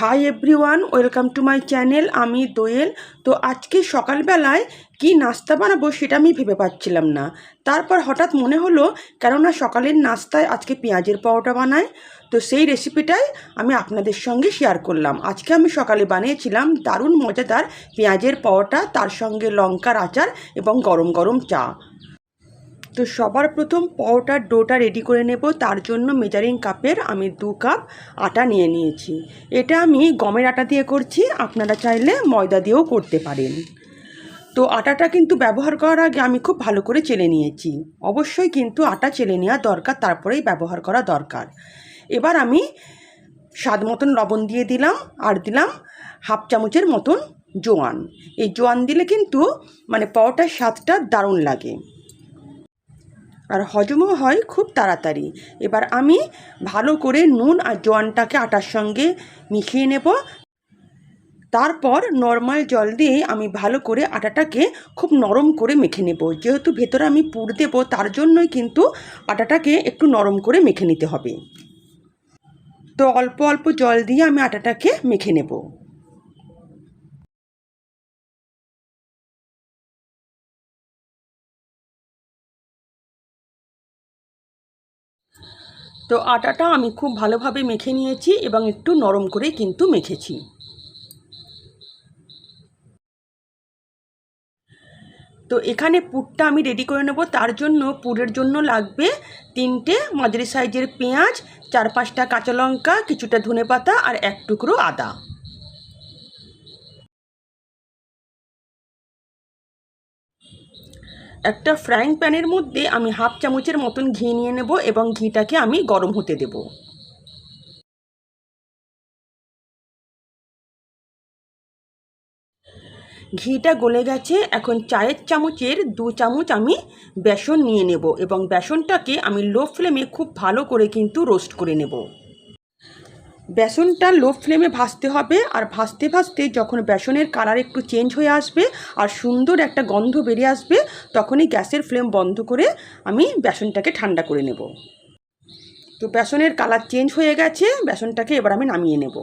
Hi everyone welcome to my channel আমি দোয়েল। তো আজকে সকালবেলায় কি নাস্তা বানাবো সেটা আমি ভেবে পাচ্ছিলাম না। তারপর হঠাৎ মনে হলো, কেননা সকালের নাস্তায় আজকে পেঁয়াজের পাওয়াটা বানাই। তো সেই রেসিপিটাই আমি আপনাদের সঙ্গে শেয়ার করলাম। আজকে আমি সকালে বানিয়েছিলাম দারুণ মজাদার পেঁয়াজের পাওয়াটা তার সঙ্গে লঙ্কার আচার এবং গরম গরম চা। তো সবার প্রথম পরোটার ডোটা রেডি করে নেব। তার জন্য মেজারিং কাপের আমি দু কাপ আটা নিয়ে নিয়েছি। এটা আমি গমের আটা দিয়ে করছি। আপনারা চাইলে ময়দা দিয়েও করতে পারেন। তো আটাটা কিন্তু ব্যবহার করার আগে আমি খুব ভালো করে চেলে নিয়েছি। অবশ্যই কিন্তু আটা চেলে নেওয়া দরকার, তারপরেই ব্যবহার করা দরকার। এবার আমি স্বাদ মতন লবণ দিয়ে দিলাম আর দিলাম হাফ চামচের মতন জোয়ান। এই জোয়ান দিলে কিন্তু মানে পরোটার স্বাদটা দারুণ লাগে। আর হজমও হয় খুব তাড়াতাড়ি। এবার আমি ভালো করে নুন আর জোয়ানটাকে আটার সঙ্গে মিশিয়ে নেব। তারপর নর্মাল জল দিয়ে আমি ভালো করে আটাটাকে খুব নরম করে মেখে নেব। যেহেতু ভেতরে আমি পুর দেবো, তার জন্যই কিন্তু আটাটাকে একটু নরম করে মেখে নিতে হবে। তো অল্প অল্প জল দিয়ে আমি আটাটাকে মেখে নেব। তো আটাটা আমি খুব ভালোভাবে মেখে নিয়েছি এবং একটু নরম করে কিন্তু মেখেছি। তো এখানে পুরটা আমি রেডি করে নেব। তার জন্য পুরের জন্য লাগবে তিনটে মাঝারি সাইজের পেঁয়াজ, চার পাঁচটা কাঁচা লঙ্কা, কিছুটা ধনে পাতা আর এক টুকরো আদা। একটা ফ্রাইং প্যানের মধ্যে আমি হাফ চামচের মতন ঘি নিয়ে নেব এবং ঘিটাকে আমি গরম হতে দেব। ঘিটা গলে গেছে, এখন চায়ের চামচের দু চামচ আমি বেসন নিয়ে নেব এবং বেসনটাকে আমি লো ফ্লেমে খুব ভালো করে কিন্তু রোস্ট করে নেব। বেসনটা লো ফ্লেমে ভাজতে হবে আর ভাজতে ভাজতে যখন বেসনের কালার একটু চেঞ্জ হয়ে আসবে আর সুন্দর একটা গন্ধ বেরিয়ে আসবে, তখনই গ্যাসের ফ্লেম বন্ধ করে আমি বেসনটাকে ঠান্ডা করে নেব। তো বেসনের কালার চেঞ্জ হয়ে গেছে, বেসনটাকে এবার আমি নামিয়ে নেব।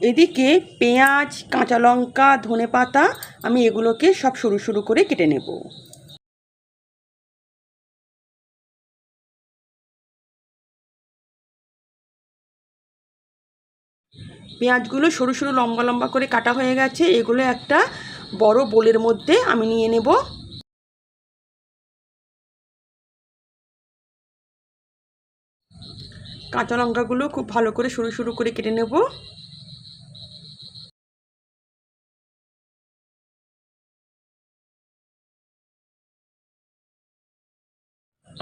এদিকে পেঁয়াজ, কাঁচা লঙ্কা, ধনে পাতা, আমি এগুলোকে সব সরু সরু করে কেটে নেব। পেঁয়াজগুলো সরু সরু লম্বা লম্বা করে কাটা হয়ে গেছে, এগুলো একটা বড় বোলের মধ্যে আমি নিয়ে নেব। কাঁচা লঙ্কাগুলো খুব ভালো করে সরু সরু করে কেটে নেব।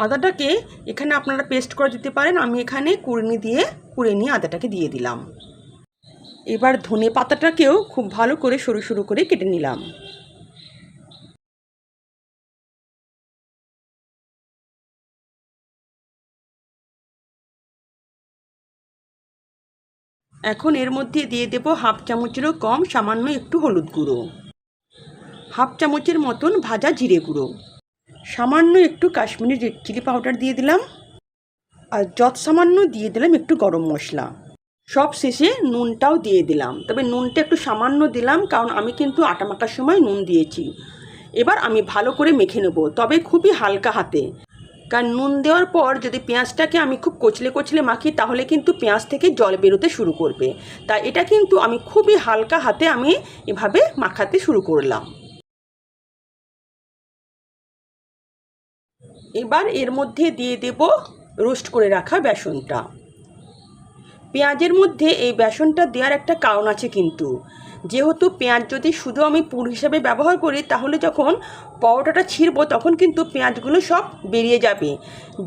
আদাটাকে এখানে আপনারা পেস্ট করে দিতে পারেন। আমি এখানে কুড়নি দিয়ে কুড়ে নিয়ে আদাটাকে দিয়ে দিলাম। এবার ধনে পাতাটাকেও খুব ভালো করে সরু সরু করে কেটে নিলাম। এখন এর মধ্যে দিয়ে দেব হাফ চামচেরও কম, সামান্য একটু হলুদ গুঁড়ো। হাফ চামচের মতন ভাজা জিরে গুঁড়ো। সামান্য একটু কাশ্মীরি রেড চিলি পাউডার দিয়ে দিলাম। আর যত সামান্য দিয়ে দিলাম একটু গরম মশলা। সব শেষে নুনটাও দিয়ে দিলাম। তবে নুনটা একটু সামান্য দিলাম, কারণ আমি কিন্তু আটা মাখার সময় নুন দিয়েছি। এবার আমি ভালো করে মেখে নেব, তবে খুবই হালকা হাতে। কারণ নুন দেওয়ার পর যদি পেঁয়াজটাকে আমি খুব কচলে কচলে মাখি, তাহলে কিন্তু পেঁয়াজ থেকে জল বেরোতে শুরু করবে। তাই এটা কিন্তু আমি খুবই হালকা হাতে আমি এভাবে মাখাতে শুরু করলাম। এবার এর মধ্যে দিয়ে দেব রোস্ট করে রাখা বেসনটা। পেঁয়াজের মধ্যে এই বেসনটা দেওয়ার একটা কারণ আছে কিন্তু। যেহেতু পেঁয়াজ যদি শুধু আমি পুর হিসাবে ব্যবহার করি, তাহলে যখন পরোটাটা ছিঁড়বো, তখন কিন্তু পেঁয়াজগুলো সব বেরিয়ে যাবে।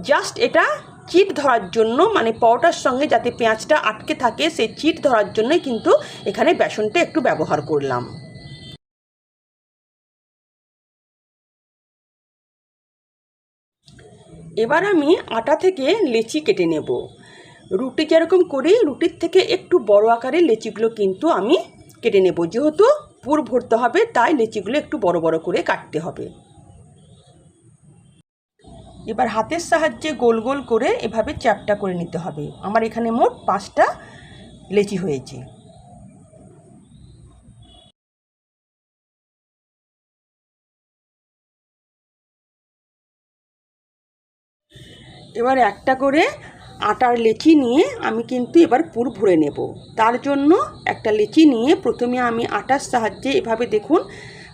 জাস্ট এটা চিট ধরার জন্য মানে পরোটার সঙ্গে যাতে পেঁয়াজটা আটকে থাকে, সেই চিট ধরার জন্যই কিন্তু এখানে বেসনটা একটু ব্যবহার করলাম। এবার আমি আটা থেকে লেচি কেটে নেব। রুটি যেরকম করি, রুটির থেকে একটু বড় আকারের লেচিগুলো কিন্তু আমি কেটে নেব। যেহেতু পুর ভরতে হবে, তাই লেচিগুলো একটু বড় বড় করে কাটতে হবে। এবার হাতের সাহায্যে গোল গোল করে এভাবে চ্যাপটা করে নিতে হবে। আমার এখানে মোট পাঁচটা লেচি হয়েছে। এবার একটা করে আটার লেচি নিয়ে আমি কিন্তু এবার পুর ভরে নেব। তার জন্য একটা লেচি নিয়ে প্রথমে আমি আটার সাহায্যে এভাবে দেখুন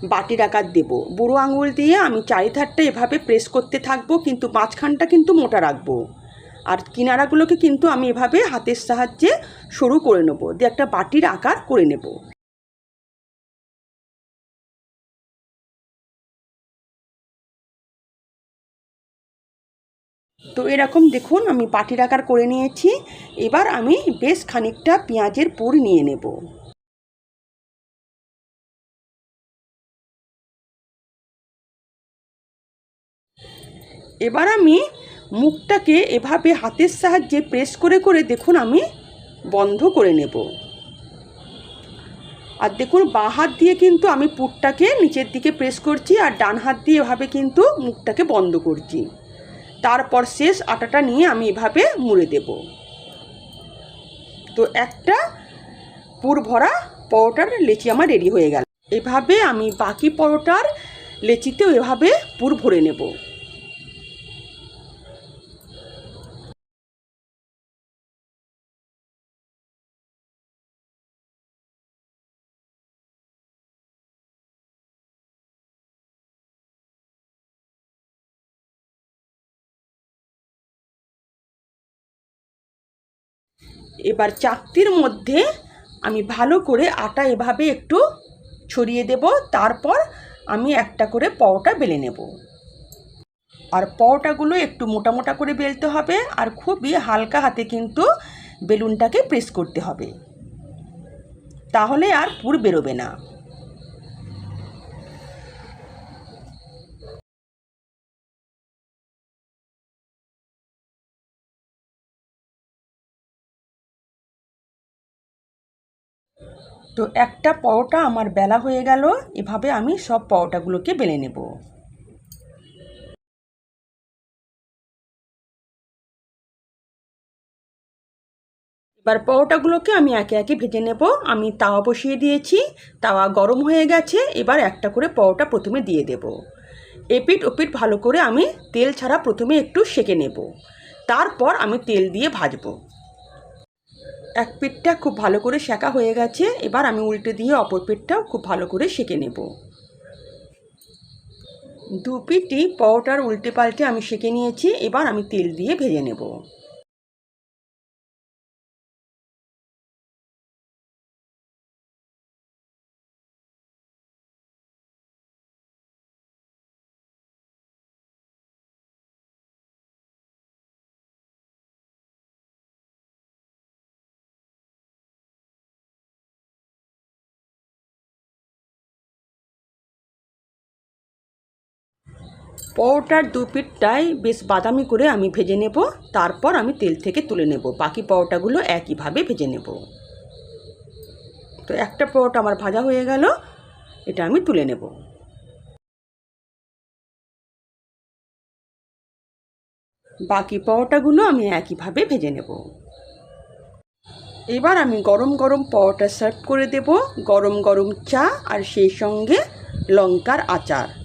বাটির আকার দেব। বুড়ো আঙুল দিয়ে আমি চারিধারটা এভাবে প্রেস করতে থাকব, কিন্তু মাঝখানটা কিন্তু মোটা রাখব। আর কিনারাগুলোকে কিন্তু আমি এভাবে হাতের সাহায্যে সরু করে নেব। দিয়ে একটা বাটির আকার করে নেব। তো এরকম দেখুন, আমি পাটির আকার করে নিয়েছি। এবার আমি বেশ খানিকটা পেঁয়াজের পুর নিয়ে নেব। এবার আমি মুখটাকে এভাবে হাতের সাহায্যে প্রেস করে করে দেখুন, আমি বন্ধ করে নেব। আর দেখুন, বাঁ হাত দিয়ে কিন্তু আমি পুরটাকে নিচের দিকে প্রেস করছি, আর ডান হাত দিয়ে এভাবে কিন্তু মুখটাকে বন্ধ করছি। তারপর শেষ আটাটা নিয়ে আমি এভাবে মুড়ে দেব। তো একটা পুর ভরা পরোটার লেচি আমার রেডি হয়ে গেল। এভাবে আমি বাকি পরোটার লেচিতেও এভাবে পুর ভরে নেব। এবার চাকতির মধ্যে আমি ভালো করে আটা এভাবে একটু ছড়িয়ে দেব, তারপর আমি একটা করে পরোটা বেলে নেব। আর পরোটাগুলো একটু মোটা মোটা করে বেলতে হবে আর খুবই হালকা হাতে কিন্তু বেলুনটাকে প্রেস করতে হবে। তাহলে আর পুর বেরোবে না। তো একটা পরোটা আমার বেলা হয়ে গেল, এভাবে আমি সব পরোটাগুলোকে বেলে নেব। এবার পরোটাগুলোকে আমি একে একে ভেজে নেব। আমি তাওয়া বসিয়ে দিয়েছি, তাওয়া গরম হয়ে গেছে, এবার একটা করে পরোটা প্রথমে দিয়ে দেব। এপিট ওপিট ভালো করে আমি তেল ছাড়া প্রথমে একটু সেকে নেব। তারপর আমি তেল দিয়ে ভাজবো। এক পেটটা খুব ভালো করে সেঁকা হয়ে গেছে, এবার আমি উল্টে দিয়ে অপর পেটটাও খুব ভালো করে সেঁকে নেব। দু পিঠটি পরোটার উল্টে পাল্টে আমি সেঁকে নিয়েছি, এবার আমি তেল দিয়ে ভেজে নেব। পরোটার দু পিঠটাই বেশ বাদামি করে আমি ভেজে নেব। তারপর আমি তেল থেকে তুলে নেব। বাকি পরোটাগুলো একইভাবে ভেজে নেব। তো একটা পরোটা আমার ভাজা হয়ে গেল। এটা আমি তুলে নেব। বাকি পরোটাগুলো আমি একইভাবে ভেজে নেব। এবার আমি গরম গরম পরোটা সার্ভ করে দেব। গরম গরম চা আর সেই সঙ্গে লঙ্কার আচার।